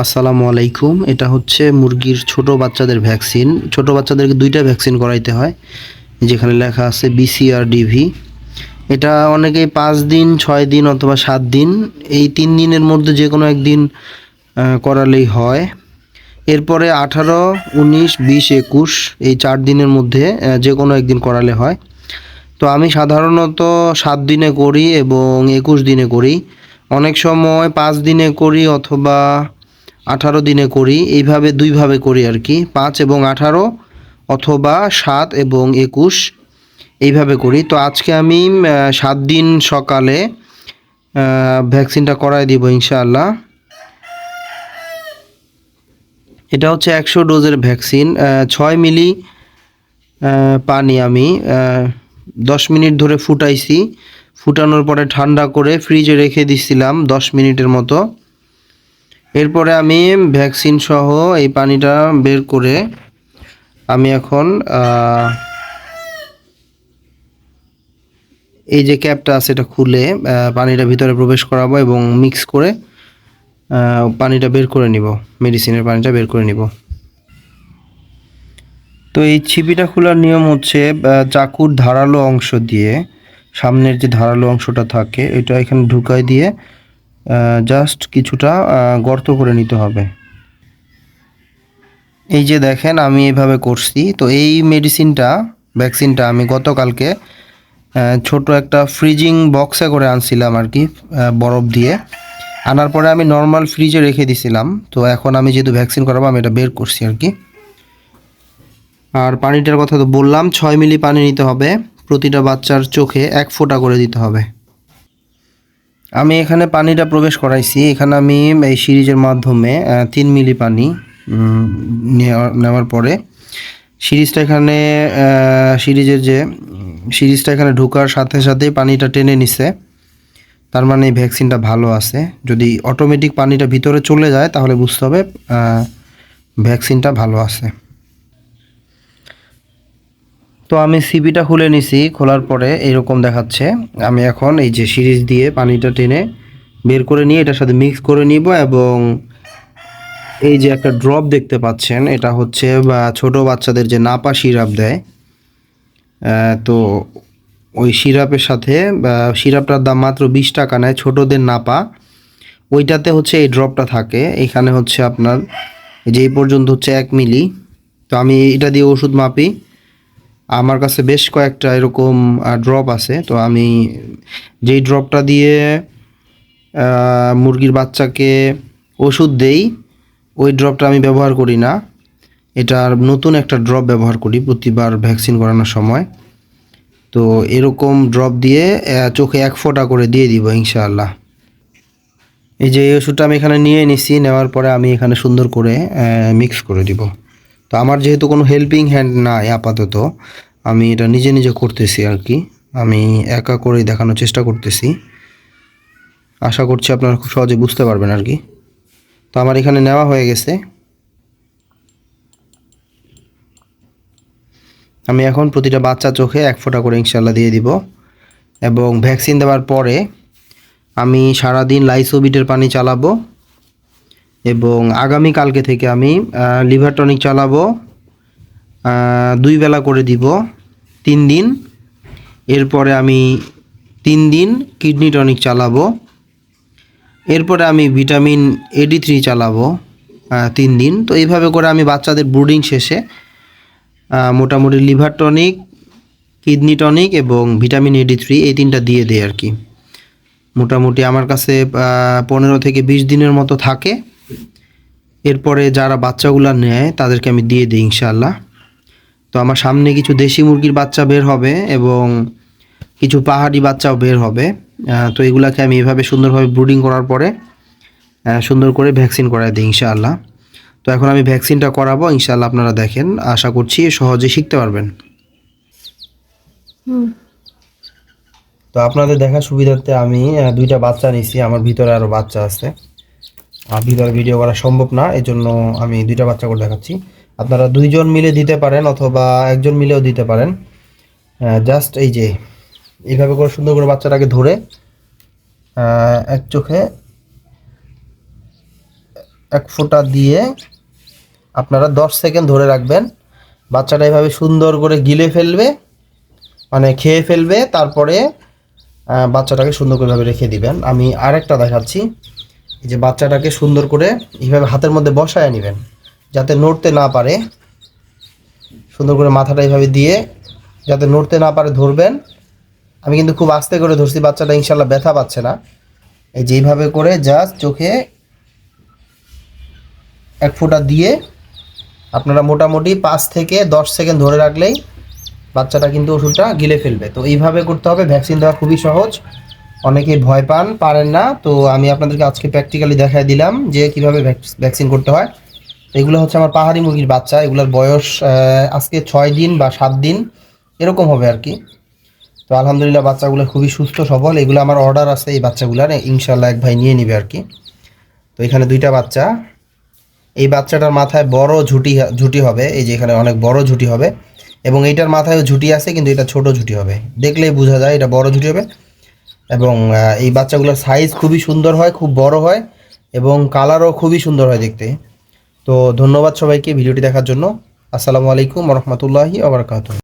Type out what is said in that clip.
আসসালামু আলাইকুম। এটা হচ্ছে মুরগির ছোট বাচ্চাদের ভ্যাকসিন। ছোট বাচ্চাদেরকে দুইটা ভ্যাকসিন করাইতে হয়, যেখানে লেখা আছে বিসিআর ডিভি এটা অনেকেই পাঁচ দিন, ছয় দিন অথবা সাত দিন, এই তিন দিনের মধ্যে যে কোনো একদিন করালেই হয়। এরপরে আঠারো, উনিশ, বিশ, একুশ, এই চার দিনের মধ্যে যে কোনো একদিন করালে হয়। তো আমি সাধারণত সাত দিনে করি এবং একুশ দিনে করি। অনেক সময় পাঁচ দিনে করি অথবা আঠারো দিনে করি, এইভাবে দুইভাবে করি আর কি। পাঁচ এবং আঠারো অথবা সাত এবং একুশ, এইভাবে করি। তো আজকে আমি সাত দিন সকালে ভ্যাকসিনটা করাই দিব ইনশাআল্লাহ। এটা হচ্ছে একশো ডোজের ভ্যাকসিন ছয় মিলি পানি আমি দশ মিনিট ধরে ফুটাইছি। ফুটানোর পরে ঠান্ডা করে ফ্রিজে রেখে দিছিলাম দশ মিনিটের মতো। এরপরে আমি ভ্যাকসিন সহ এই পানিটা বের করে আমি এখন এই যে ক্যাপটা আছে এটা খুলে পানিটা ভিতরে প্রবেশ করাবো এবং মিক্স করে পানিটা বের করে নিব মেডিসিনের পানিটা বের করে নিব। তো এই ছিপিটা খোলার নিয়ম হচ্ছে চাকুর ধারালো অংশ দিয়ে, সামনের যে ধারালো অংশটা থাকে, এটা এখানে ঢুকাই দিয়ে জাস্ট কিছুটা গর্ত করে নিতে হবে। এই যে দেখেন, আমি এইভাবে করছি। তো এই মেডিসিনটা ভ্যাকসিনটা আমি গতকালকে ছোট একটা ফ্রিজিং বক্সে করে আনছিলাম আর কি বরফ দিয়ে। আনার পরে আমি নর্মাল ফ্রিজে রেখে দিছিলাম। তো এখন আমি যেহেতু ভ্যাকসিন করাবো, আমি এটা বের করছি আর কি। আর পানিটার কথা তো বললাম, ছয় মিলি পানি নিতে হবে। প্রতিটা বাচ্চার চোখে এক ফোঁটা করে দিতে হবে। আমি এখানে পানিটা প্রবেশ করাইছি। এখানে আমি এই সিরিজের মাধ্যমে তিন মিলি পানি নেওয়া- নেওয়ার পরে সিরিজটা এখানে সিরিজের যে, সিরিজটা এখানে ঢোকার সাথে সাথেই পানিটা টেনে নিছে। তার মানে এই ভ্যাকসিনটা ভালো আছে। যদি অটোমেটিক পানিটা ভিতরে চলে যায়, তাহলে বুঝতে হবে ভ্যাকসিনটা ভালো আছে। তো আমি সিবিটা খুলে নিছি, খোলার পরে এরকম দেখাচ্ছে। আমি এখন এই যে সিরিজ দিয়ে পানিটা টেনে বের করে নিয়ে এটার সাথে মিক্স করে নিব এবং এই যে একটা ড্রপ দেখতে পাচ্ছেন, এটা হচ্ছে, বা ছোট বাচ্চাদের যে নাপা সিরাপ দেয় তো ওই সিরাপের সাথে সিরাপটার দাম মাত্র বিশ টাকা নেয় ছোটদের নাপা। ওইটাতে হচ্ছে এই ড্রপটা থাকে, এখানে হচ্ছে আপনার যে পর্যন্ত হচ্ছে এক মিলি। তো আমি এটা দিয়ে ওষুধ মাপি। আমার কাছে বেশ কয়েকটা এরকম ড্রপ আছে। তো আমি যেই ড্রপটা দিয়ে মুরগির বাচ্চাকে ওষুধ দেই, ওই ড্রপটা আমি ব্যবহার করি না। এটার নতুন একটা ড্রপ ব্যবহার করি প্রতিবার ভ্যাকসিন করানোর সময়। তো এরকম ড্রপ দিয়ে চোখে এক ফোঁটা করে দিয়ে দিব, ইনশাআল্লাহ। এই যে এই ওষুধটা আমি এখানে নিয়ে নিছি, নেওয়ার পরে আমি এখানে সুন্দর করে মিক্স করে দিব। তো আমার যেহেতু কোনো হেল্পিং হ্যান্ড নাই আপাতত, আমি এটা নিজে নিজে করতেছি আর কি। আমি একা করেই দেখানোর চেষ্টা করতেছি। আশা করছি আপনারা খুব সহজে বুঝতে পারবেন আর কি। তো আমার এখানে নেওয়া হয়ে গেছে। আমি এখন প্রতিটা বাচ্চা চোখে এক ফোঁটা করে ইনশাল্লাহ দিয়ে দিব। এবং ভ্যাকসিন দেওয়ার পরে আমি সারাদিন লাইসোবিটের পানি চালাবো। এবং আগামী কালকে থেকে আমি লিভার টনিক চালাবো। দুই বেলা করে দিব, তিন দিন। এরপরে আমি তিন দিন কিডনি টনিক চালাবো। এরপরে আমি ভিটামিন এডি থ্রি চালাবো তিন দিন। তো এইভাবে করে আমি বাচ্চাদের ব্রুডিং শেষে মোটামুটি লিভার টনিক, কিডনি টনিক এবং ভিটামিন এডি থ্রি এই তিনটা দিয়ে দেয় আর কি। মোটামুটি আমার কাছে পনেরো থেকে বিশ দিনের মতো থাকে। এরপরে যারা বাচ্চাগুলো নেয় তাদেরকে আমি দিয়ে দিই ইনশাল্লাহ তো আমার সামনে কিছু দেশি মুরগির বাচ্চা বের হবে এবং কিছু পাহাড়ি বাচ্চাও বের হবে। তো এগুলাকে আমি এভাবে সুন্দরভাবে ব্রুডিং করার পরে সুন্দর করে ভ্যাকসিন করাই দিই ইনশাআল্লাহ। তো এখন আমি ভ্যাকসিনটা করাবো ইনশাআল্লাহ আপনারা দেখেন। আশা করছি সহজে শিখতে পারবেন। তো আপনাদের দেখা সুবিধার্থে আমি দুইটা বাচ্চা নিছি আমার ভিতরে আরও বাচ্চা আছে। ভিতরে ভিডিও করা সম্ভব না এই জন্য আমি দুইটা বাচ্চা করে দেখাচ্ছি। আপনারা দুইজন মিলে দিতে পারেন অথবা একজন মিলেও দিতে পারেন। জাস্ট এই যে, এইভাবে করে সুন্দর করে বাচ্চাটাকে ধরে এক চোখে এক ফোঁটা দিয়ে আপনারা দশ সেকেন্ড ধরে রাখবেন। বাচ্চাটা এভাবে সুন্দর করে গিলে ফেলবে মানে খেয়ে ফেলবে, তারপরে বাচ্চাটাকে সুন্দর করে এভাবে রেখে দিবেন। আমি আরেকটা দেখাচ্ছি। যে বাচ্চাটাকে সুন্দর করে এইভাবে হাতের মধ্যে বসায় নেবেন, যাতে নড়তে না পারে। সুন্দর করে মাথাটা এইভাবে দিয়ে যাতে নড়তে না পারে ধরবেন। আমি কিন্তু খুব আস্তে করে ধরছি, বাচ্চাটা ইনশাল্লাহ ব্যথা পাচ্ছে না। এই যে এইভাবে করে জাস্ট চোখে এক ফোঁটা দিয়ে আপনারা মোটামুটি পাঁচ থেকে দশ সেকেন্ড ধরে রাখলেই বাচ্চাটা কিন্তু ওষুধটা গিলে ফেলবে। তো এইভাবে করতে হবে, ভ্যাকসিন দেওয়া খুবই সহজ। অনেকেই ভয় পান, পারেন না। তো আমি আপনাদেরকে আজকে প্র্যাকটিক্যালি দেখাই দিলাম যে কীভাবে ভ্যাকসিন করতে হয়। এগুলো হচ্ছে আমার পাহাড়ি মুরগির বাচ্চা। এগুলোর বয়স আজকে ছয় দিন বা সাত দিন, এরকম হবে আর কি। তো আলহামদুলিল্লাহ বাচ্চাগুলো খুবই সুস্থ, সবল। এগুলো আমার অর্ডার আছে এই বাচ্চাগুলার। ইনশাল্লাহ এক ভাই নিয়ে নিবে আর কি। তো এখানে দুইটা বাচ্চা। এই বাচ্চাটার মাথায় বড় ঝুটি ঝুটি হবে। এই যে এখানে অনেক বড় ঝুটি হবে। এবং এইটার মাথায়ও ঝুটি আছে, কিন্তু এটা ছোট ঝুটি হবে। দেখলেই বোঝা যায় এটা বড় ঝুটি হবে। এবং এই বাচ্চাগুলোর সাইজ খুবই সুন্দর হয়, খুব বড় হয় এবং কালারও খুবই সুন্দর হয় দেখতে। তো ধন্যবাদ সবাইকে ভিডিওটি দেখার জন্য। আসসালামু আলাইকুম রহমতুল্লাহি আবরকাত